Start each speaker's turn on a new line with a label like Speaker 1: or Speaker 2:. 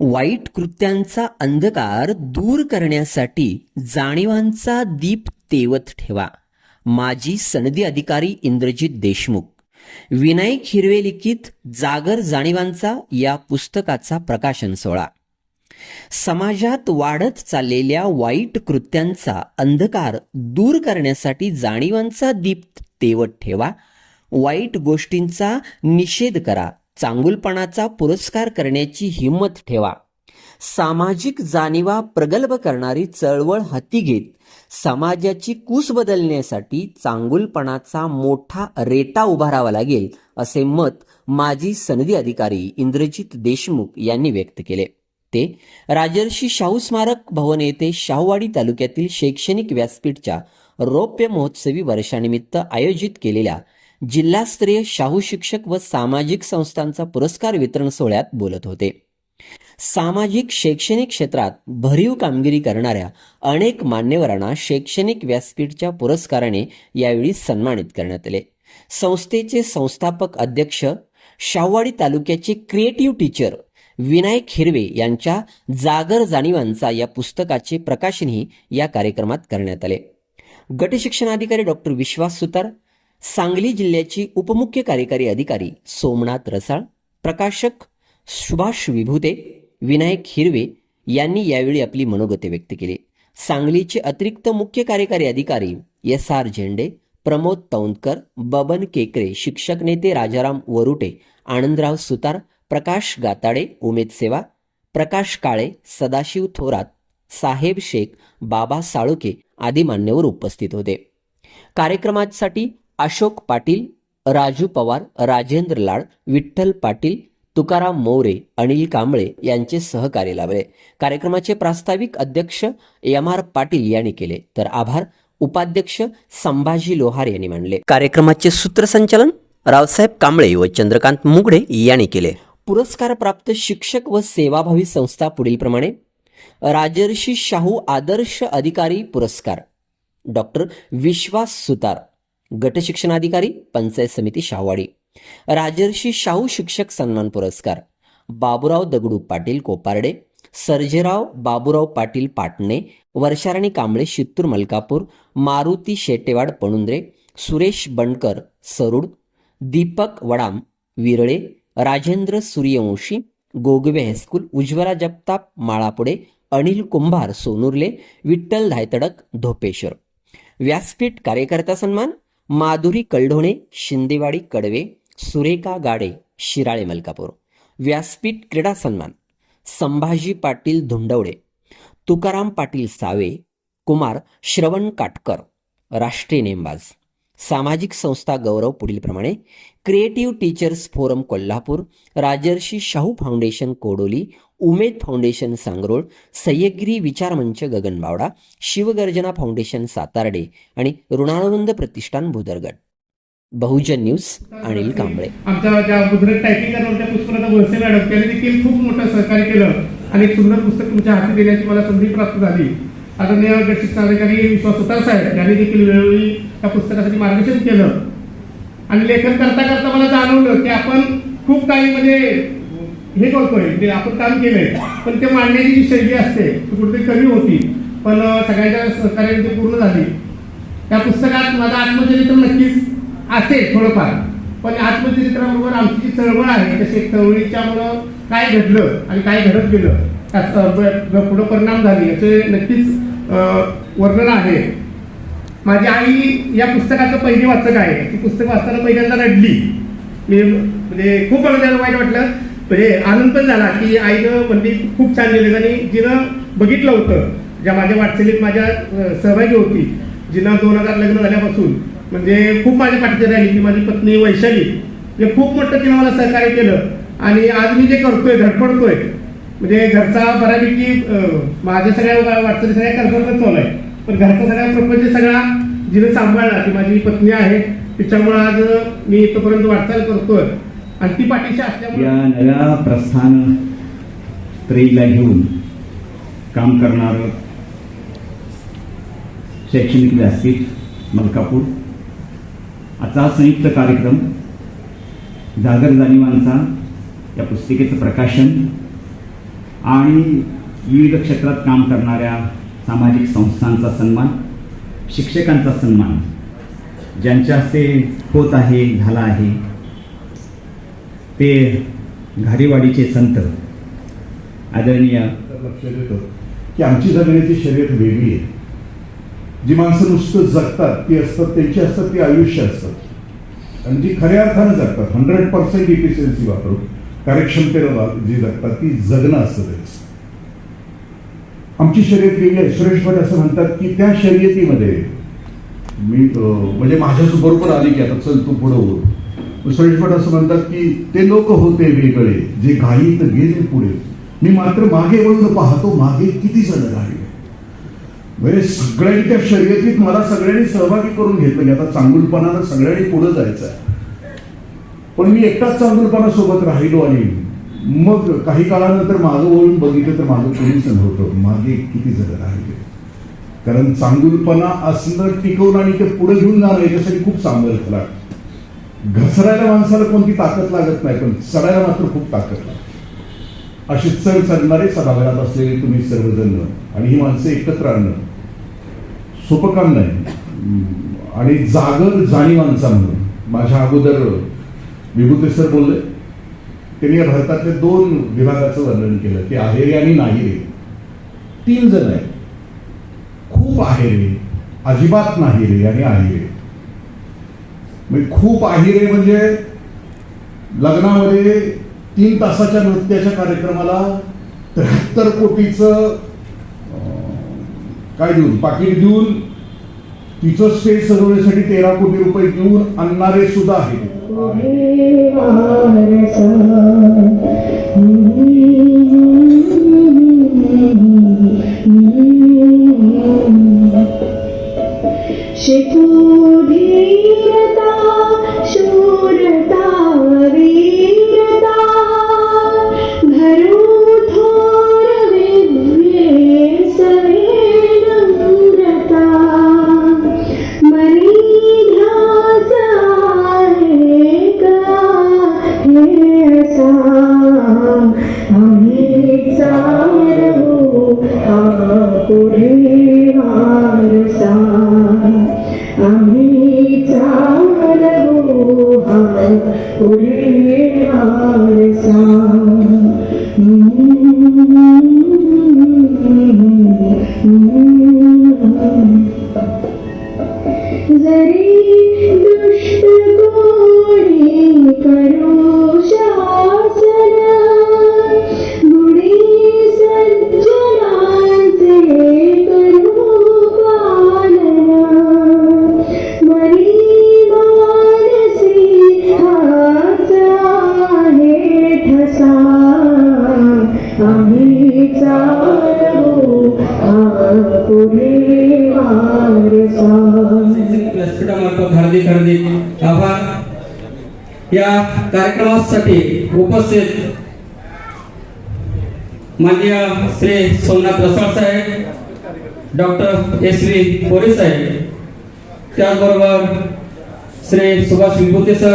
Speaker 1: वाईट कृत्यांचा अंधकार दूर करण्यासाठी जाणीवांचा दीप तेवत ठेवा. माजी सनदी अधिकारी इंद्रजित देशमुख. विनायक हिरवे लिखित जागर जाणीवांचा या पुस्तकाचा प्रकाशन सोहळा. समाजात वाढत चाललेल्या वाईट कृत्यांचा अंधकार दूर करण्यासाठी जाणीवांचा दीप तेवत ठेवा. वाईट गोष्टींचा निषेध करा. चांगुलपणाचा पुरस्कार करण्याची हिंमत ठेवा. सामाजिक जाणीवा प्रगल्भ करणारी चळवळ हाती घेत समाजाची कूस बदलण्यासाठी चांगुलपणाचा मोठा रेटा उभारावा लागेल असे मत माजी सनदी अधिकारी इंद्रजित देशमुख यांनी व्यक्त केले. ते राजर्षी शाहू स्मारक भवन येथे शाहूवाडी तालुक्यातील शैक्षणिक व्यासपीठच्या रौप्य महोत्सवी वर्षानिमित्त आयोजित केलेल्या जिल्हास्तरीय शाहू शिक्षक व सामाजिक संस्थांचा पुरस्कार वितरण सोहळ्यात बोलत होते. सामाजिक शैक्षणिक क्षेत्रात भरीव कामगिरी करणाऱ्या अनेक मान्यवरांना शैक्षणिक व्यासपीठच्या पुरस्काराने यावेळी सन्मानित करण्यात आले. संस्थेचे संस्थापक अध्यक्ष शाहवाडी तालुक्याचे क्रिएटिव्ह टीचर विनायक हिरवे यांच्या जागर जाणीवांचा या पुस्तकाचे प्रकाशनही या कार्यक्रमात करण्यात आले. गटशिक्षणाधिकारी डॉक्टर विश्वास सुतार सांगली जिल्ह्याची उपमुख्य कार्यकारी अधिकारी सोमनाथ रसाळ प्रकाशक सुभाष विभूते विनायक हिरवे यांनी यावेळी आपली मनोगते व्यक्त केली. सांगलीचे अतिरिक्त मुख्य कार्यकारी अधिकारी एस आर झेंडे प्रमोद तौंदकर बबन केकरे शिक्षक नेते राजाराम वरुटे आनंदराव सुतार प्रकाश गाताडे उमेद सेवा प्रकाश काळे सदाशिव थोरात साहेब शेख बाबा साळुके आदी मान्यवर उपस्थित होते. कार्यक्रमासाठी अशोक पाटील राजू पवार राजेंद्र लाड विठ्ठल पाटील तुकाराम मोरे अनिल कांबळे यांचे सहकार्य लाभले. कार्यक्रमाचे प्रास्ताविक अध्यक्ष एम आर पाटील यांनी केले. तर आभार. उपाध्यक्ष संभाजी लोहार यांनी मांडले कार्यक्रमाचे सूत्रसंचालन रावसाहेब कांबळे व चंद्रकांत मुगडे यांनी केले. पुरस्कार प्राप्त शिक्षक व सेवाभावी संस्था पुढीलप्रमाणे राजर्षी शाहू आदर्श अधिकारी पुरस्कार. डॉक्टर विश्वास सुतार. गट शिक्षणाधिकारी पंचायत समिती शाहवाडी. राजर्षी शाहू शिक्षक सन्मान पुरस्कार बाबुराव दगडू पाटील कोपारडे सर्जेराव बाबुराव पाटील पाटणे वर्षाराणी कांबळे शित्तूर मलकापूर मारुती शेटेवाड पणुंद्रे सुरेश बंडकर सरुड दीपक वडाम विरळे राजेंद्र सूर्यवंशी गोगवे हायस्कूल उज्ज्वला जगताप माळापुडे अनिल कुंभार सोनुर्ले विठ्ठल धायतडक धोपेश्वर. व्यासपीठ कार्यकर्ता सन्मान माधुरी कलढोणे शिंदेवाडी कडवे सुरेखा गाडे शिराळे मलकापूर. व्यासपीठ क्रीडा सन्मान. संभाजी पाटील धुंडवडे. तुकाराम पाटील सावे कुमार श्रवण काटकर राष्ट्रीय नेमबाज. सामाजिक संस्था गौरव पुढीलप्रमाणे creative teachers forum Kolhapur Rajarshi Shahu foundation Kodoli Umed foundation Sangrol Sahyagiri Vicharmanch Gaganbawada Shivgarjana foundation Satarde आणि ऋणानंद प्रतिष्ठान भुदरगड. बहुजन न्यूज अनिल कांबळे.
Speaker 2: आमच्या ज्या टायपिंग वळसे मॅडम त्यांनी देखील खूप मोठं सहकार्य केलं आणि सुंदर पुस्तक तुमच्या हाती देण्याची मला संधी प्राप्त झाली. आदरणीय गट शिक्षणाधिकारी विश्वास होता साहेब यांनी देखील वेळोवेळी त्या पुस्तकासाठी मार्गदर्शन केलं. आणि लेखन करता करता मला जाणवलं की आपण खूप काही म्हणजे हे करतोय ते म्हणजे आपण काम केलंय. पण ते मांडण्याची जी शैली असते ती कुठेतरी कमी होती. पण सगळ्यांच्या सहकार्याने ती पूर्ण झाली. त्या पुस्तकात माझं आत्मचरित्र नक्कीच असेल थोडंफार. पण आत्मचरित्राबरोबर आमची जी चळवळ आहे तसे चळवळीच्यामुळं काय घडलं आणि काय घडत गेलं त्याचा पुढं परिणाम झाले याचे नक्कीच वर्णन आहे. माझी आई या पुस्तकाचं पहिली वाचक आहे. ती पुस्तक वाचताना पहिल्यांदा रडली. मी म्हणजे खूप मला त्याला वाईट वाटलं. म्हणजे आनंद पण झाला की आईनं म्हणजे खूप छान लिहिलं आणि जिनं बघितलं होतं ज्या माझ्या वाटचालीत माझ्या सहभागी होती जिनं दोन हजार लग्न झाल्यापासून म्हणजे खूप माझ्या पाठीची राहिली. की माझी पत्नी वैशाली हे खूप मोठं तिनं मला सहकार्य केलं. आणि आज मी जे करतोय धडपडतोय म्हणजे घरचा बऱ्यापैकी माझ्या सगळ्या वाटचाली सगळ्या कर्तव्य चालू आहे पण घरचा सगळा प्रपंच सगळा जिनं सांभाळला ती माझी पत्नी आहे. तिच्यामुळे आज मी इथपर्यंत वाटचाल करतोय.
Speaker 3: या नव्या प्रस्थान स्त्रीला घेऊन काम करणारं शैक्षणिक व्यासपीठ मलकापूर. आजचा संयुक्त कार्यक्रम जागर जाणीवांचा या पुस्तिकेचं प्रकाशन आणि विविध क्षेत्रात काम करणाऱ्या सामाजिक संस्थांचा सन्मान शिक्षकांचा सन्मान ज्यांच्या हस्ते होत आहे झाला आहे ते घारीवाडीचे संत आदरणीय
Speaker 4: लक्षात देतो. की आमची जगण्याची शर्यत वेगळी आहे. जी माणसं नुसतं जगतात ती असतात त्यांची असतात ती आयुष्य असतात आणि जी खऱ्या अर्थानं जगतात हंड्रेड पर्सेंट इफिशियन्सी वापरून कार्यक्षमतेनं जी जगतात ती जगणं असतं त्यांचं. आमची शर्यत वेगळी आहे. सुरेश भट असं म्हणतात की त्या शर्यतीमध्ये मी म्हणजे माझ्याच बरोबर आली की आता चल तू पुढं हो मग असं म्हणतात की ते लोक होते वेगळे जे घाईत गेले पुढे. मी मात्र मागे वळून पाहतो मागे किती जण राहिले म्हणजे सगळ्यांच्या शर्यतीत मला सगळ्यांनी सहभागी करून घेतलं. की आता चांगुलपणानं सगळ्यांनी पुढे जायचं आहे पण मी एकटाच चांगुलपणा सोबत राहिलो आणि मग काही काळानंतर मागं वळून बघितलं तर माझं कोणीच नव्हतं. मागे किती जण राहिले कारण चांगुलपणा असणं टिकवून आणि ते पुढे घेऊन जाणं याच्यासाठी खूप चांगलं लागतं घसरायला माणसाला कोणती ताकद लागत नाही पण चढायला मात्र खूप ताकद लागते. अशी चढ चढणारे सभागृहात असलेले तुम्ही सर्वजण आणि ही माणसं एकत्र आणणं सोपं काम नाही. आणि जागर जाणीवांचा म्हणून माझ्या अगोदर विभूते सर बोलले त्यांनी या भारतातले दोन विभागाचं वर्णन केलं की आहेरे आणि नाहीरे. तीन जण आहेत. खूप आहेरे अजिबात नाहीरे आणि आहेरे. म्हणजे खूप आहिरे म्हणजे लग्नामध्ये तीन तासाच्या नृत्याच्या कार्यक्रमाला त्र्याहत्तर कोटीचं काय देऊन पाकिट देऊन तिचं स्टेज सजवण्यासाठी तेरा कोटी रुपये देऊन आणणारे सुद्धा
Speaker 5: आहे हो,
Speaker 6: व्यासपीठामार्फत हार्दिक हार्दिक आभार या कार्यक्रमासाठी उपस्थित माननीय Shri Somnath Rasal saheb doctor S V Pore saheb त्याचबरोबर श्री सुभाष विभूते सर